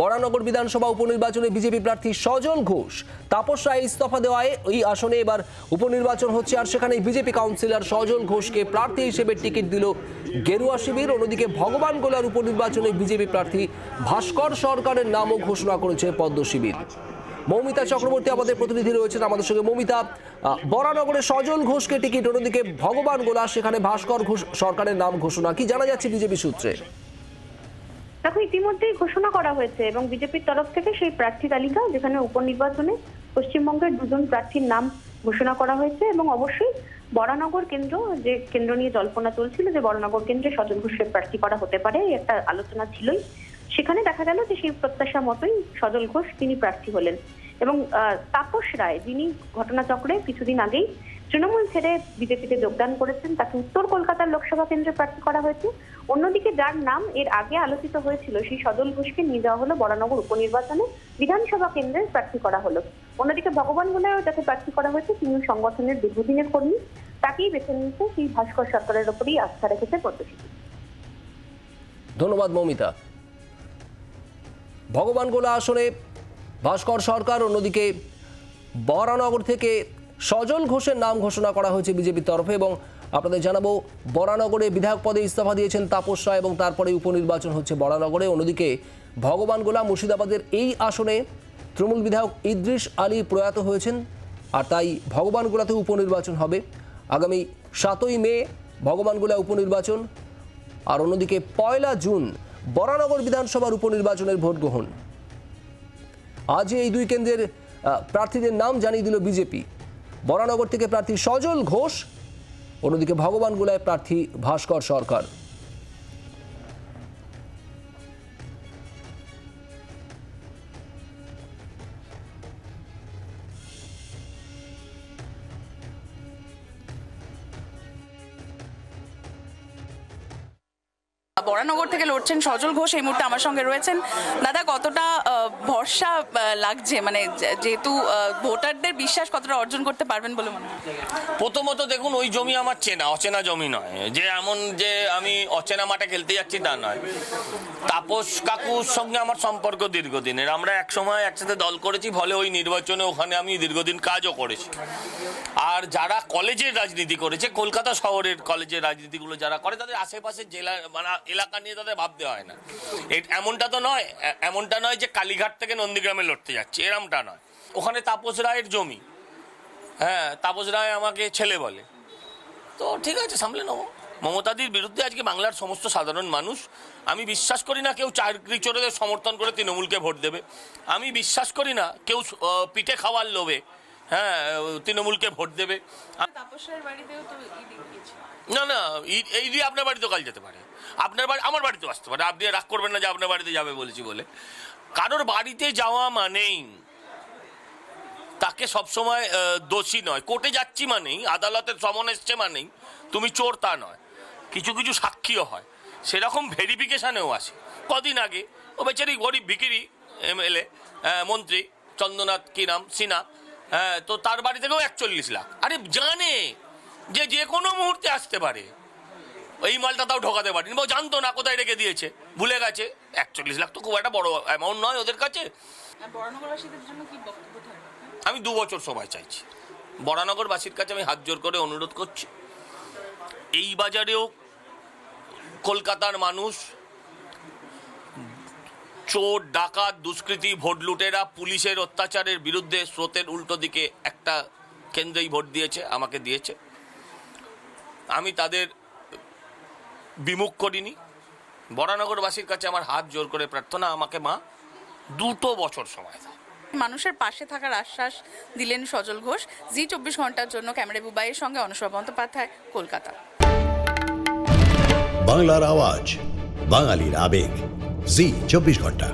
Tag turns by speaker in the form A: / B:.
A: বরানগর বিধানসভা উপনির্বাচনে বিজেপি প্রার্থী সজল ঘোষ। তাপস রায় ইস্তফা দেওয়ায় এই আসনে এবার উপনির্বাচন হচ্ছে, আর সেখানে বিজেপি কাউন্সিলর সজল ঘোষকে প্রার্থী হিসেবে টিকিট দিল গেরুয়া শিবির। অন্যদিকে ভগবান গোলার উপনির্বাচনে বিজেপি প্রার্থী ভাস্কর সরকারের নামও ঘোষণা করেছে পদ্ম শিবির। মৌমিতা চক্রবর্তী আমাদের প্রতিনিধি রয়েছেন আমাদের সঙ্গে। মৌমিতা বরানগরে সজল ঘোষকে টিকিট, অন্যদিকে ভগবান গোলা, সেখানে ভাস্কর ঘোষ সরকারের নাম ঘোষণা। কি জানা যাচ্ছে বিজেপি সূত্রে?
B: দেখো, ইতিমধ্যেই ঘোষণা করা হয়েছে এবং বিজেপির তরফ থেকে সেই প্রার্থী তালিকা যেখানে উপনির্বাচনে পশ্চিমবঙ্গের দুজন প্রার্থীর নাম ঘোষণা করা হয়েছে এবং অবশ্যই বরানগর কেন্দ্র, যে কেন্দ্র নিয়ে জল্পনা চলছিল, যে বরানগর কেন্দ্রে সজল ঘোষের প্রার্থী করা হতে পারে একটা আলোচনা ছিলই। সেখানে দেখা গেল যে সেই প্রত্যাশা মতোই সজল ঘোষ তিনি প্রার্থী হলেন। এবং তাপস রায়, যিনি ঘটনাচক্রে কিছুদিন আগেই তৃণমূল ছেড়ে বিজেপিতে যোগদান করেছেন, তাকে উত্তর কলকাতার লোকসভা কেন্দ্রে প্রার্থী করা হয়েছে। অন্যদিকে যার নাম এর আগে আলোচিত হয়েছিল সেই সজল ঘোষকে নিয়ে যাওয়া হলো বরানগর উপনির্বাচনে। বিধানসভা কেন্দ্রের প্রার্থী করা হলো। অন্যদিকে ভগবান গোলায়ও যাকে প্রার্থী করা হয়েছে তিনি সংগঠনের দীর্ঘদিনের কর্মী। তাকেই বেছে নিয়েছে সেই ভাস্কর সরকারের ওপরেই আস্থা রেখেছে পদ্মশিশু
A: ধন্যবাদ, মৌমিতা। ভগবান গোলা আসনে ভাস্কর সরকার, অন্যদিকে বরানগর থেকে সজল ঘোষের নাম ঘোষণা করা হয়েছে বিজেপির তরফে এবং আপনাদের জানাব, বরানগরে বিধায়ক পদে ইস্তফা দিয়েছেন তাপস রায় এবং তারপরে উপনির্বাচন হচ্ছে বরানগরে। অন্যদিকে ভগবান গোলা মুর্শিদাবাদের এই আসনে তৃণমূল বিধায়ক ইদ্রিস আলী প্রয়াত হয়েছেন আর তাই ভগবান গোলাতে উপনির্বাচন হবে। আগামী সাতই মে ভগবান গোলা উপনির্বাচন। আর অন্যদিকে পয়লা জুন বরানগর বিধানসভার উপনির্বাচনের ভোট গ্রহণ। আজ এই দুই কেন্দ্রের প্রার্থীদের নাম জানিয়ে দিল বিজেপি। বরানগর থেকে প্রার্থী সজল ঘোষ, অন্যদিকে ভগবান গোলায় প্রার্থী ভাস্কর সরকার।
C: বরানগর থেকে লড়ছেন সজল ঘোষ, এই মুহূর্তে আমার সঙ্গে রয়েছেন। দাদা, কতটা ভরসা লাগছে? মানে যেহেতু ভোটারদের বিশ্বাস কতটা অর্জন করতে পারবেন বলে মনে
D: প্রথমত দেখুন, ওই জমি আমার চেনা, অচেনা জমি নয়। যে এমন যে আমি অচেনা মাঠে খেলতে যাচ্ছি, তা নয়। তাপস কাকুর সঙ্গে আমার সম্পর্ক দীর্ঘদিনের। আমরা একসময় একসাথে দল করেছি, ফলে ওই নির্বাচনে ওখানে আমি দীর্ঘদিন কাজও করেছি। আর যারা কলেজের রাজনীতি করেছে, কলকাতা শহরের কলেজের রাজনীতিগুলো যারা করে, তাদের আশেপাশের জেলা মানে এলাকা নিয়ে তাদের ভাবতে হয় না। এমনটা তো নয় এমনটা নয় যে কালীঘাট থেকে নন্দীগ্রামে লড়তে যাচ্ছি এরমটা নয়। ওখানে তাপস রায়ের জমি। হ্যাঁ তাপস রায় আমাকে ছেলে বলে। তো ঠিক আছে সামলে নেব। মমতাদির বিরুদ্ধে আজকে বাংলার সমস্ত সাধারণ মানুষ আমি বিশ্বাস করি না কেউ চাকরি চোরেদের সমর্থন করে তৃণমূলকে ভোট দেবে। আমি বিশ্বাস করি না কেউ পিঠে খাওয়ার লোভে হ্যাঁ তৃণমূলকে ভোট দেবে। না না এই- এই দিয়ে আপনার বাড়িতেও কাল যেতে পারে। আপনার বাড়ি আমার বাড়িতেও আসতে পারে। আপনি রাগ করবেন না যে আপনার বাড়িতে যাবে বলেছি বলে। কারোর বাড়িতে যাওয়া মানেই তাকে সবসময় দোষী নয়। কোর্টে যাচ্ছি মানেই আদালতের সমন এসছে মানেই, তুমি চোর তা নয়। কিছু কিছু সাক্ষীও হয়। সেরকম ভেরিফিকেশানেও আসে। কদিন আগে, ও বেচারি গরিব ভিকিরি, এমএলএ মন্ত্রী, চন্দ্রনাথ কি নাম হ্যাঁ তো তার বাড়ি থেকেও একচল্লিশ লাখ। আরে জানে যে যে কোনো মুহূর্তে আসতে পারে। এই মালটা তাও ঢোকাতে পারেনি। বা জানতো না কোথায় রেখে দিয়েছে। ভুলে গেছে। একচল্লিশ লাখ তো খুব একটা বড় অ্যামাউন্ট নয় ওদের কাছে। আমি দু বছর সময় চাইছি। বরানগরবাসীর কাছে আমি হাত জোর করে অনুরোধ করছি। এই বাজারেও কলকাতার মানুষ চোর ডাকাত দুষ্কৃতী ভোট লুটেরা পুলিশের অত্যাচারের বিরুদ্ধে স্রোতের উল্টো দিকে একটা কেন্দ্রেই ভোট দিয়েছে আমাকে দিয়েছে। আমি তাদের বিমুখ করিনি। বরানগরবাসীর কাছে আমার হাত জোর করে প্রার্থনা আমাকে মা দুটো বছর সময় দেয়
C: মানুষের পাশে থাকার আশ্বাস দিলেন সজল ঘোষ জি চব্বিশ ঘণ্টার জন্য ক্যামেরা বুবাইয়ের সঙ্গে অনুসভা বন্দ্যোপাধ্যায় কলকাতা।
E: বাংলার আওয়াজ বাঙালির আবেগ জি চব্বিশ ঘণ্টা।